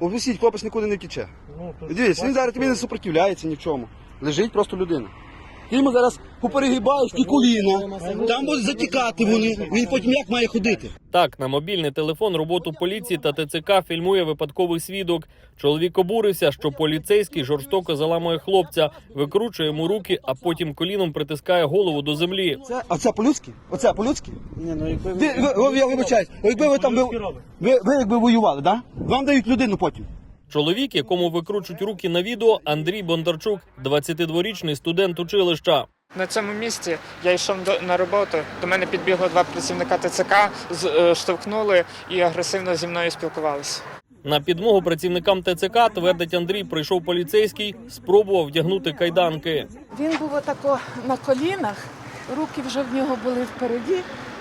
Обвісіть, хлопець нікуди не втіче. Ну, то Дивіться, він зараз тобі не супротивляється ні в чому. Лежить просто людина. Ти йому зараз поперегибаєш ті коліна, там будуть затікати вони. Він потім як має ходити? Так, на мобільний телефон роботу поліції та ТЦК фільмує випадковий свідок. Чоловік обурився, що поліцейський жорстоко заламує хлопця, викручує йому руки, а потім коліном притискає голову до землі. Це, а це по-людськи? Оце по-людськи? Ні, ну якби Ви, ви, ви, я вибачаюсь, якби ви там ви, ви, ви якби воювали, да? Вам дають людину потім. Чоловік, якому викручують руки на відео, Андрій Бондарчук, 22-річний студент училища. На цьому місці я йшов до, на роботу. До мене підбігло два працівника ТЦК, з, е, штовхнули і агресивно зі мною спілкувалися. На підмогу працівникам ТЦК, твердить Андрій, прийшов поліцейський, спробував вдягнути кайданки. Він був отако на колінах, руки вже в нього були впереді,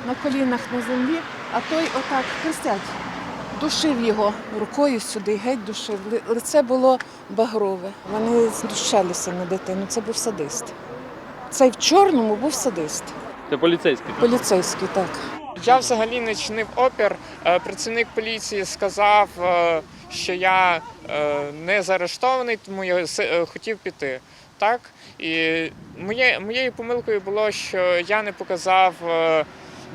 на колінах на землі, а той отак хрестять. Душив його рукою сюди, геть душив. Лице було багрове. Вони знущалися на дитину. Це був садист. Цей в чорному був садист. Це поліцейський. Поліцейський, так. Я взагалі не чинив опір. Е, Працівник поліції сказав, е, що я е, не заарештований, тому я хотів піти. Так? І моє, моєю помилкою було, що я не показав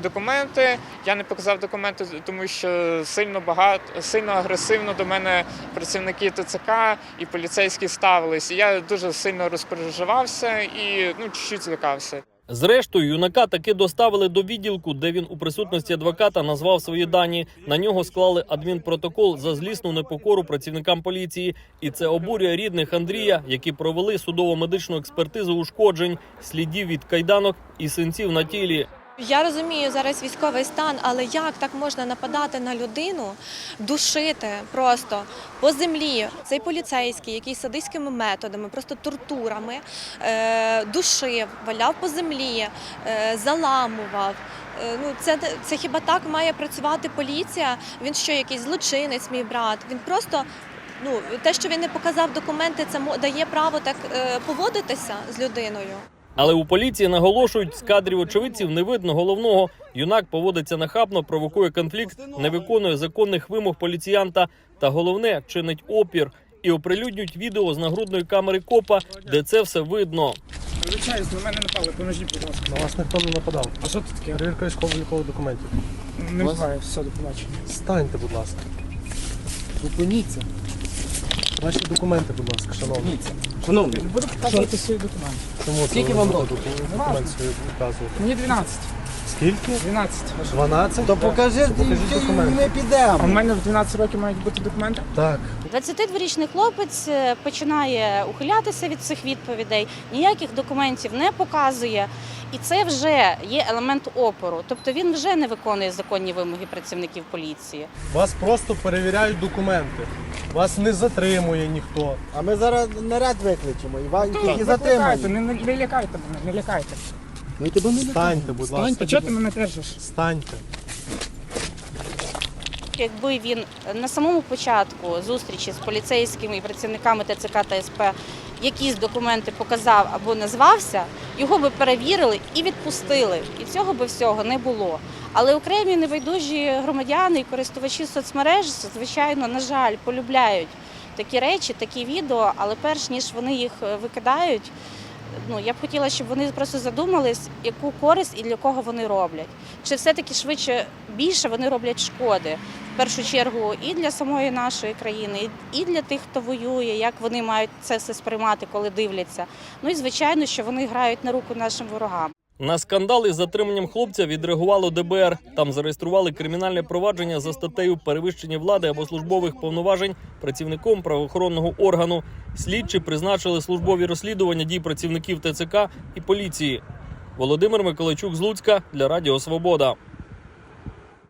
документи. Я не показав документи, тому що сильно багато, сильно агресивно до мене працівники ТЦК і поліцейські ставились. Я дуже сильно розпереживався і ну, чуть-чуть злякався. Зрештою, юнака таки доставили до відділку, де він у присутності адвоката назвав свої дані. На нього склали адмінпротокол за злісну непокору працівникам поліції. І це обурює рідних Андрія, які провели судово-медичну експертизу ушкоджень, слідів від кайданок і синців на тілі. Я розумію зараз військовий стан, але як так можна нападати на людину, душити просто по землі? Цей поліцейський, який садистськими методами, просто тортурами е, душив, валяв по землі, е, заламував. Е, Ну, це, це хіба так має працювати поліція? Він що, якийсь злочинець, мій брат? Він просто. Ну, те, що він не показав документи, це дає право так поводитися з людиною. Але у поліції наголошують, з кадрів очевидців не видно головного. Юнак поводиться нахабно, провокує конфлікт, не виконує законних вимог поліціянта та головне чинить опір. І оприлюднюють відео з нагрудної камери копа, де це все видно. Звичайно, на мене напали, поможіть, будь ласка. на вас ніхто не нападав. А що тут таке? Перевірка військово-облікових документів. Не знаю, все, до побачення. Станьте, будь ласка. Зупиніться. Ваші документи, будь ласка, шановні. Шановний, Буду показувати свої документи. Чому Скільки вам років? Документ свої показувати. Мені 12. Скільки? 12. 12? то покажи, Покажіть документи. ми підемо. А в мене в 12 років мають бути документи? Так. 22-річний хлопець е, починає ухилятися від цих відповідей, ніяких документів не показує, і це вже є елемент опору. Тобто він вже не виконує законні вимоги працівників поліції. Вас просто перевіряють документи. Вас не затримує ніхто. А ми зараз наряд викличемо і вас Ну, і викликайте, затримаємо. не, не, не лякайте мене, не лякайте. Ми тебе не Станьте, будь ласка. Чого ти мене держиш? Станьте. Якби він на самому початку зустрічі з поліцейськими і працівниками ТЦК та СП якісь документи показав або назвався, його би перевірили і відпустили. І цього би всього не було. Але окремі небайдужі громадяни і користувачі соцмереж, звичайно, на жаль, полюбляють такі речі, такі відео, але перш ніж вони їх е, викидають. Ну, я б хотіла, щоб вони просто задумались, яку користь і для кого вони роблять. Чи все-таки швидше більше вони роблять шкоди в першу чергу і для самої нашої країни, і для тих, хто воює, як вони мають це все сприймати, коли дивляться. Ну і звичайно, що вони грають на руку нашим ворогам. На скандал із затриманням хлопця відреагувало ДБР. Там зареєстрували кримінальне провадження за статтею перевищення влади або службових повноважень працівником правоохоронного органу. Слідчі призначили службові розслідування дій працівників ТЦК і поліції. Володимир Миколайчук з Луцька для Радіо Свобода.